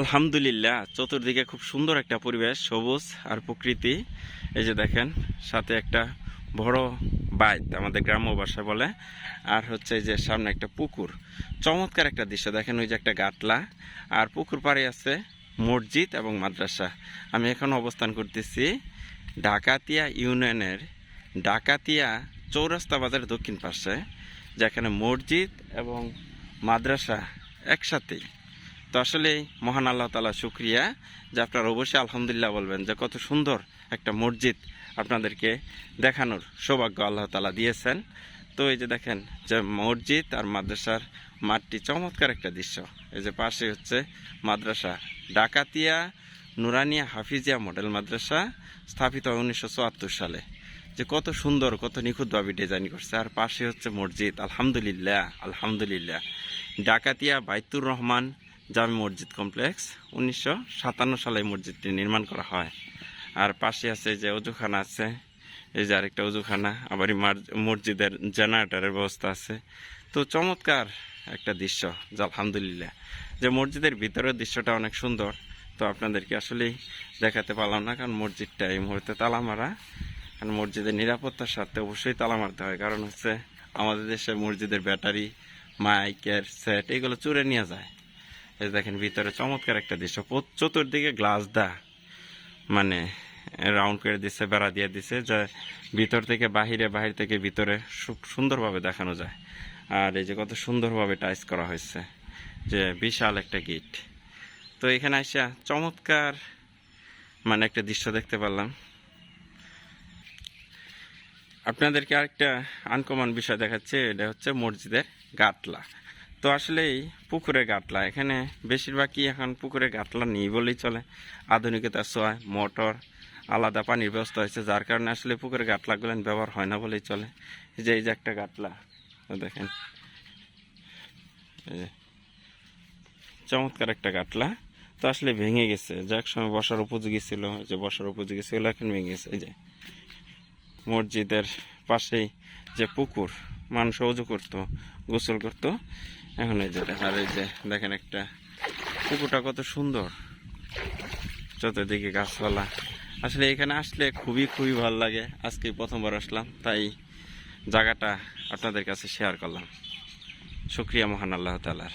আলহামদুলিল্লাহ, চতুর্দিকে খুব সুন্দর একটা পরিবেশ, সবুজ আর প্রকৃতি। এই যে দেখেন, সাথে একটা বড় বাইত আমাদের গ্রাম্য ভাষায় বলে। আর হচ্ছে যে সামনে একটা পুকুর। চমৎকার একটা দৃশ্য, দেখেন ওই যে একটা গাটলা আর পুকুর পাড়ে আছে মসজিদ এবং মাদ্রাসা। আমি এখন অবস্থান করতেছি ডাকাতিয়া ইউনিয়নের ডাকাতিয়া চৌরাস্তা বাজারের দক্ষিণ পাশে, যেখানে মসজিদ এবং মাদ্রাসা একসাথেই। তো আসলে মহান আল্লাহ তালা শুক্রিয়া। যে আপনারা অবশ্যই আলহামদুলিল্লাহ বলবেন যে কত সুন্দর একটা মসজিদ আপনাদেরকে দেখানোর সৌভাগ্য আল্লাহ তালা দিয়েছেন। তো এই যে দেখেন, যে মসজিদ আর মাদ্রাসার মাঠটি চমৎকার একটা দৃশ্য। এই যে পাশে হচ্ছে মাদ্রাসা। ডাকাতিয়া নুরানিয়া হাফিজিয়া মডেল মাদ্রাসা স্থাপিত হয় উনিশশো চুয়াত্তর সালে। যে কত সুন্দর, কত নিখুঁতভাবে ডিজাইন করছে। আর পাশে হচ্ছে মসজিদ। আলহামদুলিল্লাহ আলহামদুলিল্লাহ। ডাকাতিয়া বাইতুর রহমান জামি মসজিদ কমপ্লেক্স, উনিশশো সাতান্ন সালে মসজিদটি নির্মাণ করা হয়। আর পাশে আছে যে অজুখানা আছে, এই যে আরেকটা অজুখানা, আবার মসজিদের জেনারেটারের ব্যবস্থা আছে। তো চমৎকার একটা দৃশ্য, যা আলহামদুলিল্লাহ। যে মসজিদের ভিতরের দৃশ্যটা অনেক সুন্দর, তো আপনাদেরকে আসলেই দেখাতে পারলাম না, কারণ মসজিদটা এই মুহূর্তে তালা মারা কারণ মসজিদের নিরাপত্তার স্বার্থে অবশ্যই তালা মারতে হয়, কারণ হচ্ছে আমাদের দেশে মসজিদের ব্যাটারি, মাইকের, সেট, এগুলো চুরে নিয়ে যায়। এই দেখেন, ভিতরে চমৎকার একটা দৃশ্য। চতুর্দিকে গ্লাস দা মানে রাউন্ড করে দিচ্ছে বেড়া দিয়ে দিছে, যে ভিতর থেকে বাহিরে, বাহির থেকে ভিতরে সুন্দরভাবে দেখানো যায়। আর এই যে কত সুন্দরভাবে টাইস করা হয়েছে, যে বিশাল একটা গেট তো এখানে আসা চমৎকার মানে একটা দৃশ্য দেখতে পারলাম। আপনাদেরকে আরেকটা আনকমন বিষয় দেখাচ্ছে, এটা হচ্ছে মসজিদের গাটলা তো আসলে এই পুকুরে গাটলা। এখানে বেশিরভাগই এখন পুকুরে গাটলা নেই বলেই চলে। আধুনিকতার ছোঁয়ায় মোটর, আলাদা পানির ব্যবস্থা হয়েছে, যার কারণে আসলে পুকুরে গাটলাগুলো ব্যবহার হয় না বলেই চলে। যে, এই যে একটা গাটলা দেখেন। চমৎকার একটা গাটলা। তো আসলে ভেঙে গেছে। যে এক সময় বসার উপযোগী ছিল যে বসার উপযোগী ছিল, এখন ভেঙে গেছে। এই যে, মসজিদের পাশেই যে পুকুর, মানুষ অজু করতো, গোসল করতো এখন এই যে আর এই যে দেখেন একটা পুকুরটা কত সুন্দর। চতুর্দিকে গাছপালা। আসলে এখানে আসলে খুবই খুবই ভালো লাগে। আজকে প্রথমবার আসলাম, তাই জায়গাটা আপনাদের কাছে শেয়ার করলাম। শুক্রিয়া মহান আল্লাহ তালার